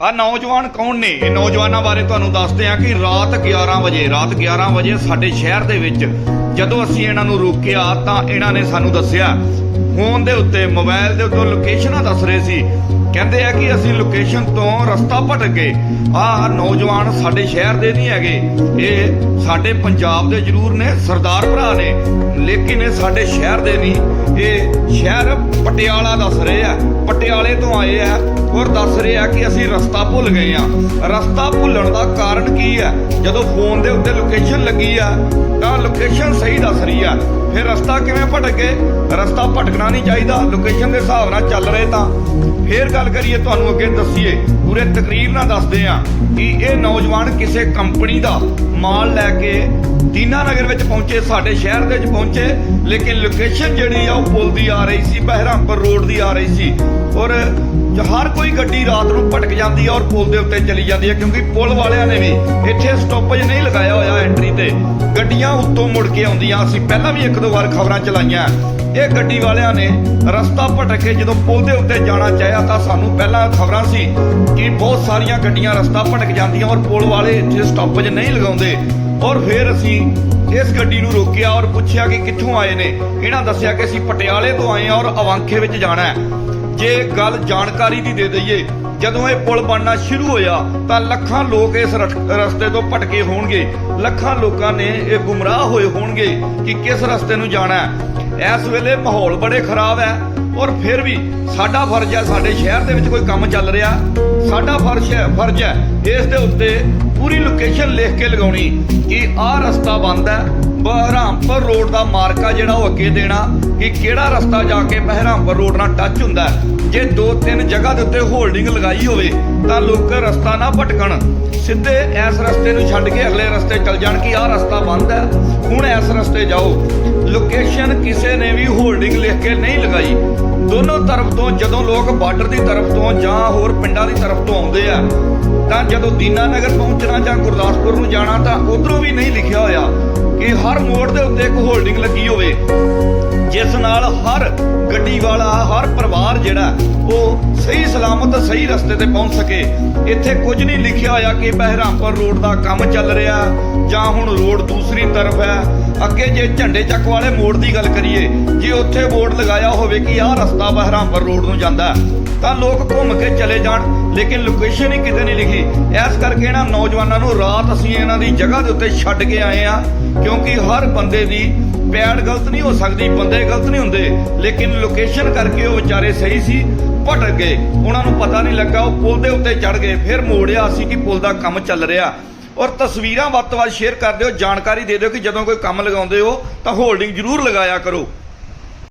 ਆ ਨੌਜਵਾਨ ਕੌਣ ਨੇ? ਇਹ ਨੌਜਵਾਨਾਂ ਬਾਰੇ ਤੁਹਾਨੂੰ ਦੱਸਦੇ ਆ ਕਿ ਰਾਤ 11 ਵਜੇ, ਰਾਤ 11 ਵਜੇ ਸਾਡੇ ਸ਼ਹਿਰ ਦੇ ਵਿੱਚ ਜਦੋਂ ਅਸੀਂ ਇਹਨਾਂ ਨੂੰ ਰੋਕਿਆ ਤਾਂ ਇਹਨਾਂ ਨੇ ਸਾਨੂੰ ਦੱਸਿਆ ਫੋਨ ਦੇ ਉੱਤੇ, ਮੋਬਾਈਲ ਦੇ ਉੱਤੇ ਲੋਕੇਸ਼ਨਾਂ ਦੱਸ ਰਹੇ ਸੀ। ਕਹਿੰਦੇ ਆ ਕਿ ਅਸੀਂ ਲੋਕੇਸ਼ਨ ਤੋਂ ਰਸਤਾ ਭਟਕ ਗਏ। ਆ ਨੌਜਵਾਨ ਸਾਡੇ ਸ਼ਹਿਰ ਦੇ ਨਹੀਂ ਹੈਗੇ। ਇਹ ਸਾਡੇ ਪੰਜਾਬ ਦੇ ਜ਼ਰੂਰ ਨੇ, ਸਰਦਾਰ ਭਰਾ ਨੇ, ਲੇਕਿਨ ਇਹ ਸਾਡੇ ਸ਼ਹਿਰ ਦੇ ਨਹੀਂ। ਇਹ ਸ਼ਹਿਰ ਪਟਿਆਲਾ ਦੱਸ ਰਹੇ ਆ। ਪਟਿਆਲੇ ਤੋਂ ਆਏ ਆ ਔਰ ਦੱਸ ਰਹੇ ਆ ਕਿ ਅਸੀਂ ਰਸਤਾ ਭੁੱਲ ਗਏ ਆ। ਰਸਤਾ ਭੁੱਲਣ ਦਾ ਕਾਰਨ ਕੀ ਹੈ ਜਦੋਂ ਫੋਨ ਦੇ ਉੱਤੇ ਲੋਕੇਸ਼ਨ ਲੱਗੀ ਆ ਤਾਂ ਲੋਕੇਸ਼ਨ ਸਹੀ ਦੱਸ ਰਹੀ ਆ। ਫਿਰ ਰਸਤਾ ਕਿਵੇਂ ਭਟਕ? ਗਏ ਰਸਤਾ ਭਟਕਣਾ ਨਹੀਂ ਚਾਹੀਦਾ। ਲੋਕੇਸ਼ਨ ਦੇ ਹਿਸਾਬ ਨਾਲ ਚੱਲ ਰਹੇ ਤਾਂ। ਫੇਰ ਗੱਲ ਕਰੀਏ ਤੁਹਾਨੂੰ ਅੱਗੇ ਦੱਸੀਏ। ਪੂਰੇ ਤਕਰੀਰ ਨਾਲ ਦੱਸਦੇ ਆ ਕਿ ਇਹ ਨੌਜਵਾਨ ਕਿਸੇ ਕੰਪਨੀ ਦਾ ਮਾਲ ਲੈ ਕੇ ਦੀਨਾ ਨਗਰ ਵਿੱਚ ਪਹੁੰਚੇ, ਸਾਡੇ ਸ਼ਹਿਰ ਦੇ ਵਿੱਚ ਪਹੁੰਚੇ। ਲੇਕਿਨ ਲੋਕੇਸ਼ਨ ਜਿਹੜੀ ਆ, ਉਹ ਪੁਲ ਦੀ ਆ ਰਹੀ ਸੀ, ਬਹਿਰਾਮਪੁਰ ਰੋਡ ਦੀ ਆ ਰਹੀ ਸੀ। ਔਰ ਹਰ ਕੋਈ ਗੱਡੀ ਰਾਤ ਨੂੰ ਭਟਕ ਜਾਂਦੀ ਆ ਔਰ ਪੁਲ ਦੇ ਉੱਤੇ ਚਲੀ ਜਾਂਦੀ ਹੈ ਕਿਉਂਕਿ ਪੁਲ ਵਾਲਿਆਂ ਨੇ ਵੀ ਇੱਥੇ ਸਟਾਪੇਜ ਨਹੀਂ ਲਗਾਇਆ ਹੋਇਆ ਐਂਟਰੀ ਤੇ। ਗੱਡੀਆਂ ਉੱਤੋਂ ਮੁੜ ਕੇ ਆਉਂਦੀਆਂ। ਅਸੀਂ ਪਹਿਲਾਂ ਵੀ ਇੱਕ ਦੋ ਵਾਰ ਖਬਰਾਂ ਚਲਾਈਆਂ। ਇਹ ਗੱਡੀ ਵਾਲਿਆਂ ਨੇ ਰਸਤਾ ਭਟਕ ਕੇ ਜਦੋਂ ਪੁਲ ਦੇ ਉੱਤੇ ਜਾਣਾ ਚਾਹਿਆ ਤਾਂ ਸਾਨੂੰ ਪਹਿਲਾਂ ਖਬਰਾਂ ਸੀ ਕਿ ਬਹੁਤ ਸਾਰੀਆਂ ਗੱਡੀਆਂ ਰਸਤਾ ਭਟਕ ਜਾਂਦੀਆਂ ਔਰ ਪੁਲ ਵਾਲੇ ਇੱਥੇ ਸਟਾਪੇਜ ਨਹੀਂ ਲਗਾਉਂਦੇ। ਔਰ ਫਿਰ ਅਸੀਂ ਇਸ ਗੱਡੀ ਨੂੰ ਰੋਕਿਆ ਔਰ ਪੁੱਛਿਆ ਕਿ ਕਿੱਥੋਂ ਆਏ ਨੇ। ਇਹਨਾਂ ਦੱਸਿਆ ਕਿ ਅਸੀਂ ਪਟਿਆਲੇ ਤੋਂ ਆਏ ਹਾਂ ਔਰ ਅਵਾਂਖੇ ਵਿੱਚ ਜਾਣਾ ਹੈ। ਜੇ ਗੱਲ ਜਾਣਕਾਰੀ ਦੀ ਦੇ ਦਈਏ, ਜਦੋਂ ਇਹ ਪੁਲ ਬਣਨਾ ਸ਼ੁਰੂ ਹੋਇਆ, ਤਾਂ ਲੱਖਾਂ ਲੋਕ ਇਸ ਰਸਤੇ ਤੋਂ ਭਟਕੇ ਹੋਣਗੇ। ਲੱਖਾਂ ਲੋਕਾਂ ਨੇ ਇਹ ਗੁੰਮਰਾਹ ਹੋਏ ਹੋਣਗੇ ਕਿ ਕਿਸ ਰਸਤੇ ਨੂੰ ਜਾਣਾ ਹੈ। ਇਸ ਵੇਲੇ ਮਾਹੌਲ ਬੜੇ ਖਰਾਬ ਹੈ ਔਰ ਫਿਰ ਵੀ ਸਾਡਾ ਫਰਜ਼ ਹੈ, ਸਾਡੇ ਸ਼ਹਿਰ ਦੇ ਵਿੱਚ ਕੋਈ ਕੰਮ ਚੱਲ ਰਿਹਾ। ਸਾਡਾ ਫਰਜ਼ ਹੈ ਫਰਜ਼ ਹੈ ਇਸ ਦੇ ਉੱਤੇ ਪੂਰੀ ਲੋਕੇਸ਼ਨ ਲਿਖ ਕੇ ਲਗਾਉਣੀ ਕਿ ਆਹ ਰਸਤਾ ਬੰਦ ਹੈ ਬਹਿਰਾਮਪੁਰ ਰੋਡ ਦਾ ਮਾਰਕਾ ਜਿਹੜਾ ਉਹ ਅੱਗੇ ਦੇਣਾ ਕਿ ਕਿਹੜਾ ਰਸਤਾ ਜਾ ਕੇ ਬਹਿਰਾਮਪੁਰ ਰੋਡ ਨਾਲ ਟੱਚ ਹੁੰਦਾ ਜੇ ਦੋ ਤਿੰਨ ਜਗ੍ਹਾ ਦੇ ਉੱਤੇ ਹੋਲਡਿੰਗ ਲਗਾਈ ਹੋਵੇ, ਤਾਂ ਲੋਕ ਰਸਤਾ ਨਾ ਭਟਕਣ। ਸਿੱਧੇ ਇਸ ਰਸਤੇ ਨੂੰ ਛੱਡ ਕੇ ਅਗਲੇ ਰਸਤੇ ਚੱਲ ਜਾਣ ਕਿ ਆਹ ਰਸਤਾ ਬੰਦ ਹੈ। ਹੁਣ ਇਸ ਰਸਤੇ ਜਾਓ। ਲੋਕੇਸ਼ਨ ਕਿਸੇ ਨੇ ਵੀ ਹੋਲਡਿੰਗ ਲਿਖ ਕੇ ਨਹੀਂ ਲਗਾਈ। ਦੋਨੋਂ ਤਰਫ ਤੋਂ ਜਦੋਂ ਲੋਕ ਬਾਰਡਰ ਦੀ ਤਰਫ ਤੋਂ ਜਾਂ ਹੋਰ ਪਿੰਡਾਂ ਦੀ ਤਰਫ ਤੋਂ ਆਉਂਦੇ ਆ, ਤਾਂ ਜਦੋਂ ਦੀਨਾ ਨਗਰ ਪਹੁੰਚਣਾ ਜਾਂ ਗੁਰਦਾਸਪੁਰ ਨੂੰ ਜਾਣਾ, ਤਾਂ ਉਧਰੋਂ ਵੀ ਨਹੀਂ ਲਿਖਿਆ ਹੋਇਆ ਕਿ ਹਰ ਮੋੜ ਦੇ ਉੱਤੇ ਇੱਕ ਹੋਲਡਿੰਗ ਲੱਗੀ ਹੋਵੇ, ਜਿਸ ਨਾਲ ਹਰ ਗੱਡੀ ਵਾਲਾ, ਹਰ ਪਰਿਵਾਰ ਜਿਹੜਾ, ਉਹ ਸਹੀ ਸਲਾਮਤ, ਸਹੀ ਰਸਤੇ ਤੇ ਪਹੁੰਚ ਸਕੇ। ਇੱਥੇ ਕੁਝ ਨਹੀਂ ਲਿਖਿਆ ਹੋਇਆ ਕਿ ਬਹਿਰਾਮਪੁਰ ਰੋਡ ਦਾ ਕੰਮ ਚੱਲ ਰਿਹਾ, ਜਾਂ ਹੁਣ ਰੋਡ ਦੂਸਰੀ ਤਰਫ ਹੈ ਅੱਗੇ ਜੇ ਝੰਡੇ ਚੱਕ ਵਾਲੇ ਮੋੜ ਦੀ ਗੱਲ ਕਰੀਏ, ਜੇ ਉੱਥੇ ਬੋਰਡ ਲਗਾਇਆ ਹੋਵੇ ਕਿ ਆਹ ਰਸਤਾ ਬਹਿਰਾਮਪੁਰ ਰੋਡ ਨੂੰ ਜਾਂਦਾ ਤਾਂ ਲੋਕ ਘੁੰਮ ਕੇ ਚਲੇ ਜਾਣ, ਲੇਕਿਨ ਲੋਕੇਸ਼ਨ ਹੀ ਕਿਤੇ ਨਹੀਂ ਲਿਖੀ। ਇਸ ਕਰਕੇ ਇਹਨਾਂ ਨੌਜਵਾਨਾਂ ਨੂੰ ਰਾਤ ਅਸੀਂ ਇਹਨਾਂ ਦੀ ਜਗ੍ਹਾ ਦੇ ਉੱਤੇ ਛੱਡ ਕੇ ਆਏ ਆ ਕਿਉਂਕਿ ਹਰ ਬੰਦੇ ਦੀ ਪੈੜ ਗਲਤ ਨਹੀਂ ਹੋ ਸਕਦੀ, ਬੰਦੇ ਗਲਤ ਨਹੀਂ ਹੁੰਦੇ, ਲੇਕਿਨ ਲੋਕੇਸ਼ਨ ਕਰਕੇ ਉਹ ਵਿਚਾਰੇ ਸਹੀ ਸੀ, ਭਟਕ ਗਏ। ਉਹਨਾਂ ਨੂੰ ਪਤਾ ਨਹੀਂ ਲੱਗਾ, ਉਹ ਪੁਲ ਦੇ ਉੱਤੇ ਚੜ ਗਏ, ਫਿਰ ਮੋੜਿਆ ਸੀ ਕਿ ਪੁਲ ਦਾ ਕੰਮ ਚੱਲ ਰਿਹਾ। ਔਰ ਤਸਵੀਰਾਂ ਵੱਧ ਤੋਂ ਵੱਧ ਸ਼ੇਅਰ ਕਰ ਦਿਓ, ਜਾਣਕਾਰੀ ਦੇ ਦਿਓ ਕਿ ਜਦੋਂ ਕੋਈ ਕੰਮ ਲਗਾਉਂਦੇ ਹੋ ਤਾਂ ਹੋਲਡਿੰਗ ਜ਼ਰੂਰ ਲਗਾਇਆ ਕਰੋ।